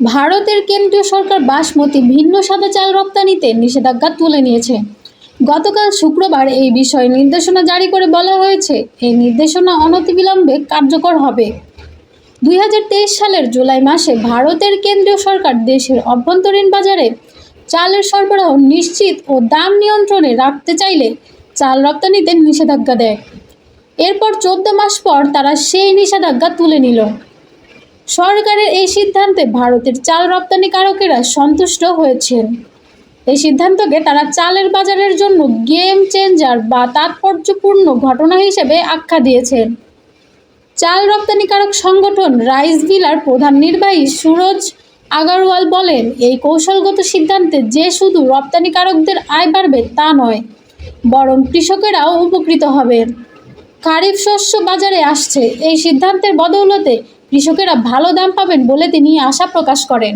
ভারতের কেন্দ্রীয় সরকার বাসমতি ভিন্ন সাদা চাল রপ্তানিতে নিষেধাজ্ঞা তুলে নিয়েছে। গতকাল শুক্রবার এই বিষয়ে নির্দেশনা জারি করে বলা হয়েছে, এই নির্দেশনা অনতিবিলম্বে কার্যকর হবে। দুই হাজার তেইশ সালের জুলাই মাসে ভারতের কেন্দ্রীয় সরকার দেশের অভ্যন্তরীণ বাজারে চালের সরবরাহ নিশ্চিত ও দাম নিয়ন্ত্রণে রাখতে চাইলে চাল রপ্তানিতে নিষেধাজ্ঞা দেয়। এরপর চোদ্দ মাস পর তারা সেই নিষেধাজ্ঞা তুলে নিল। সরকারের এই সিদ্ধান্তে ভারতের চাল রপ্তানিকারকেরা সন্তুষ্ট হয়েছেন। এই সিদ্ধান্তকে তারা চালের বাজারের জন্য গেম চেঞ্জার বা তাৎপর্যপূর্ণ ঘটনা হিসেবে আখ্যা দিয়েছেন। চাল রপ্তানিকারক সংগঠন রাইস ভিলার প্রধান নির্বাহী সুরজ আগারওয়াল বলেন, এই কৌশলগত সিদ্ধান্তে যে শুধু রপ্তানিকারকদের আয় বাড়বে তা নয়, বরং কৃষকেরাও উপকৃত হবেন। খারিফ শস্য বাজারে আসছে। এই সিদ্ধান্তের বদৌলতে কৃষকেরা ভালো দাম পাবেন বলে তিনি আশা প্রকাশ করেন।